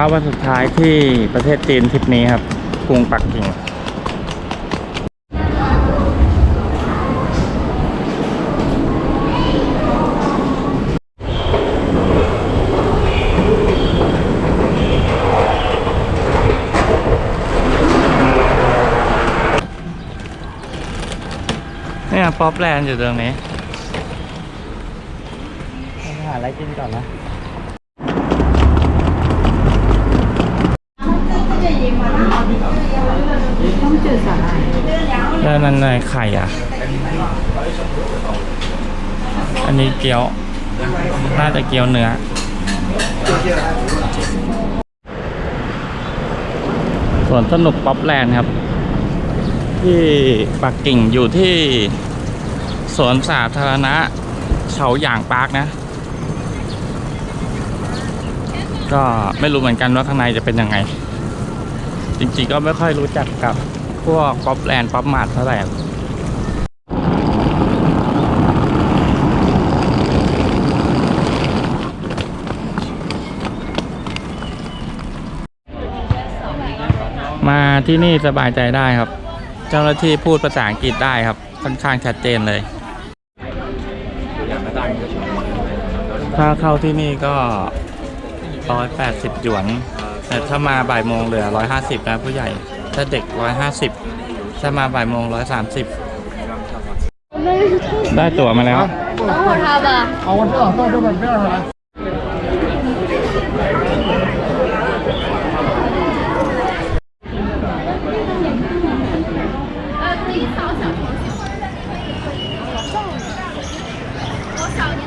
ช้าวันสุดท้ายที่ประเทศจีนทริปนี้ครับกรุงปักกิ่งเนี่ยป๊อปแลนด์อยู่ตรงนี้ไปหาอะไรกินก่อนนะ นั่นในไข่อะ อันนี้เกี๊ยว น่าจะเกี๊ยวเนื้อ ส่วนสนุกป๊อปแลนด์ครับ ที่ปักกิ่งอยู่ที่สวนสาธารณะเขาหยางปาร์กนะ ก็ไม่รู้เหมือนกันว่าข้างในจะเป็นยังไง จริงๆก็ไม่ค่อยรู้จักกับ พวกป๊อปแลนด์ป๊อปมาร์ทเท่าไหร่มาที่นี่สบายใจได้ครับ เจ้าหน้าที่พูดภาษาอังกฤษได้ครับ ค่อนข้างชัดเจนเลย ถ้าเข้าที่นี่ก็180หยวน แต่ถ้ามาบ่ายโมงเหลือ150นะผู้ใหญ่ ถ้าเด็ก 150 ถ้ามาบ่ายโมง 130 ได้ตั๋วมาแล้ว 等会儿他吧。好，我知道，到这边边上来。呃，可以扫小程序。我扫您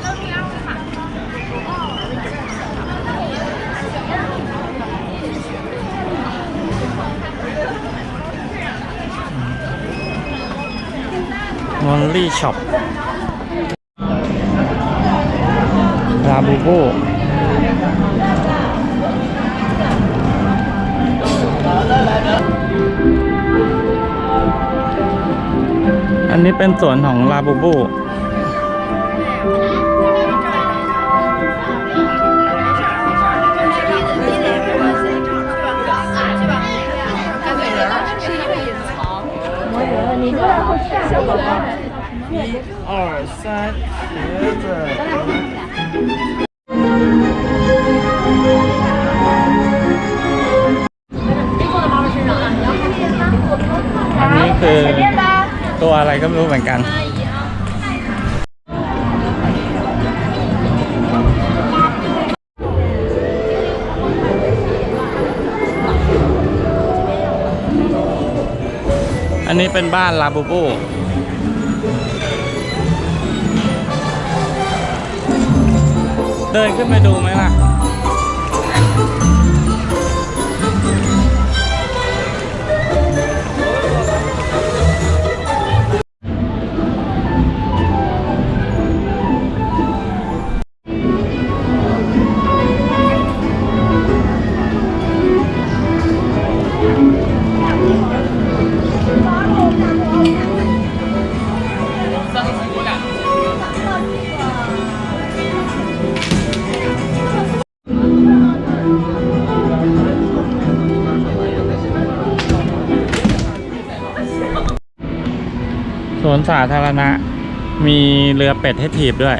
的二维 มอลลี่ช็อปลาบูบูอันนี้เป็นสวนของลาบูบู 二三，茄子。อันนี้คือตัวอะไรก็ไม่รู้เหมือนกัน อันนี้เป็นบ้านลาบูบูเดินขึ้นไปดูไหมล่ะ สวนสาธารณะ มีเรือเป็ดให้ถีบด้วย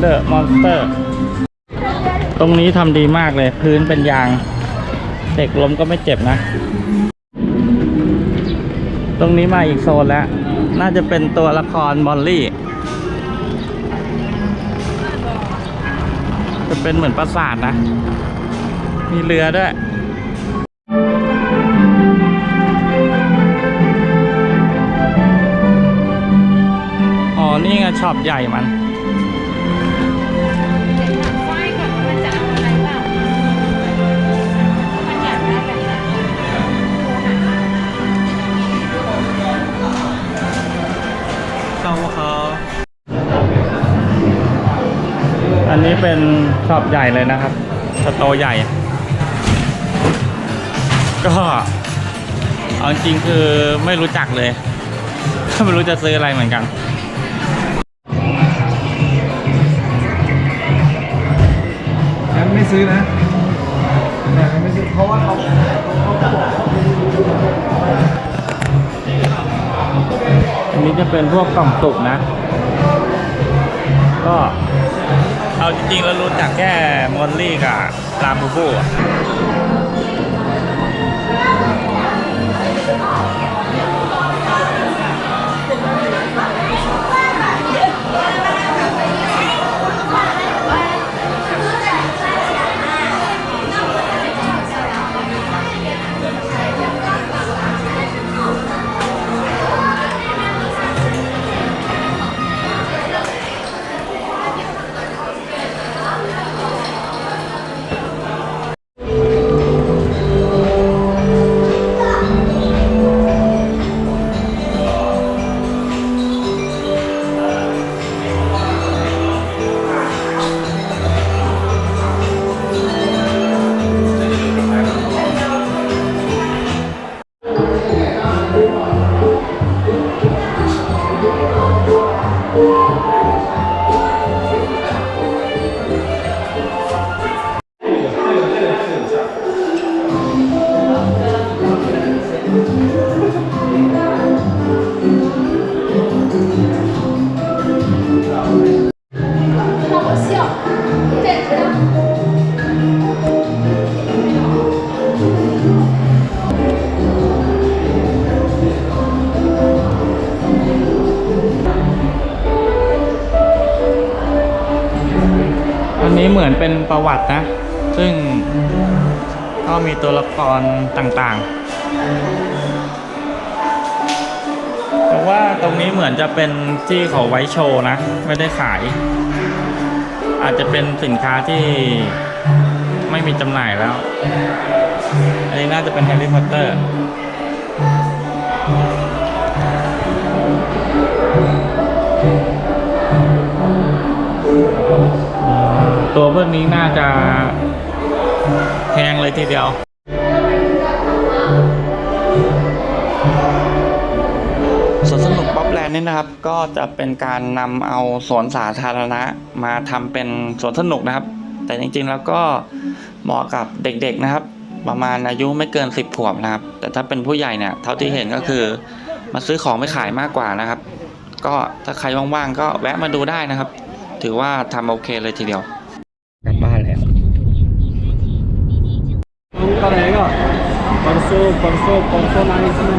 เดอะมอนสเตอร์ ตรงนี้ทำดีมากเลย พื้นเป็นยาง เด็กล้มก็ไม่เจ็บนะ ตรงนี้มาอีกโซนแล้ว น่าจะเป็นตัวละครบอลลี่ จะเป็นเหมือนปราสาทนะ มีเรือด้วย นี่ไงช็อปใหญ่มันอันนี้เป็นช็อปใหญ่เลยนะครับสโตใหญ่ ก็เอาจริงคือไม่รู้จักเลย ไม่รู้จะซื้ออะไรเหมือนกัน ซื้อนะแต่ไม่ซื้อเพราะว่าเขาเขาเขาบอกอันนี้จะเป็นพวกกล่องสุกนะ ก็เอาจริงๆแล้วรู้จักแค่มอลลี่กับลาบูบูอะ เป็นประวัตินะ ซึ่งก็มีตัวละครต่างๆ แต่ว่าตรงนี้เหมือนจะเป็นที่เขาไว้โชว์นะ ไม่ได้ขาย อาจจะเป็นสินค้าที่ไม่มีจำหน่ายแล้ว อันนี้น่าจะเป็นแฮร์รี่พอตเตอร์ แพงเลยทีเดียวสวนสนุกป๊อปแลนด์นี่นะครับ ก็จะเป็นการนำเอาสวนสาธารณะมาทำเป็นสวนสนุกนะครับ แต่จริงๆแล้วก็เหมาะกับเด็กๆนะครับ ประมาณอายุไม่เกิน 10ขวบนะครับ แต่ถ้าเป็นผู้ใหญ่เนี่ยเท่าที่เห็นก็คือมาซื้อของไปขายมากกว่านะครับ ก็ถ้าใครว่างๆก็แวะมาดูได้นะครับ ถือว่าทำโอเคเลยทีเดียว परसों परसों परसों लाने समय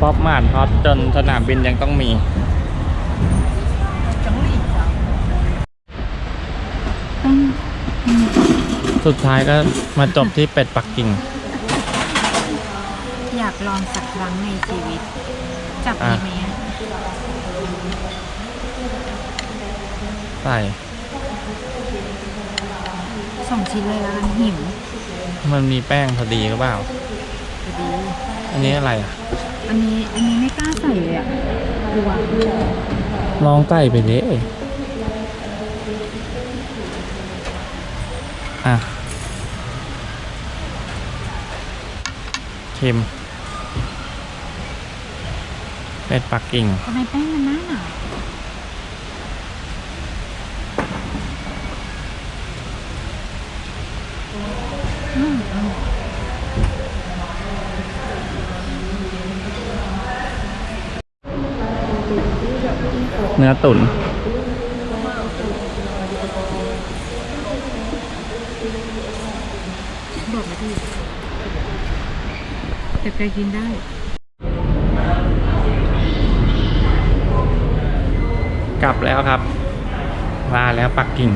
ป๊อปมาร์ทฮอตจนสนามบินยังต้องมี สุดท้ายก็มาจบที่เป็ดปักกิ่ง อยากลองสักครั้งในชีวิต จับ อ่ะ ดีไหมอะ ใส่ สองชิ้นเลยแล้วกันหิวมันมีแป้งพอดีหรือเปล่า พอดี อันนี้อะไรอะ อันนี้อันนี้ไม่กล้าใส่เลยอะกลัวลองใส่ไปเลยอะชิมเป็ดปักกิ่งทำไมแป้งมันหน้าหนา เนื้อตุ๋นบอกมาดิแต่แกกินได้กลับแล้วครับมาแล้วปักกิ่ง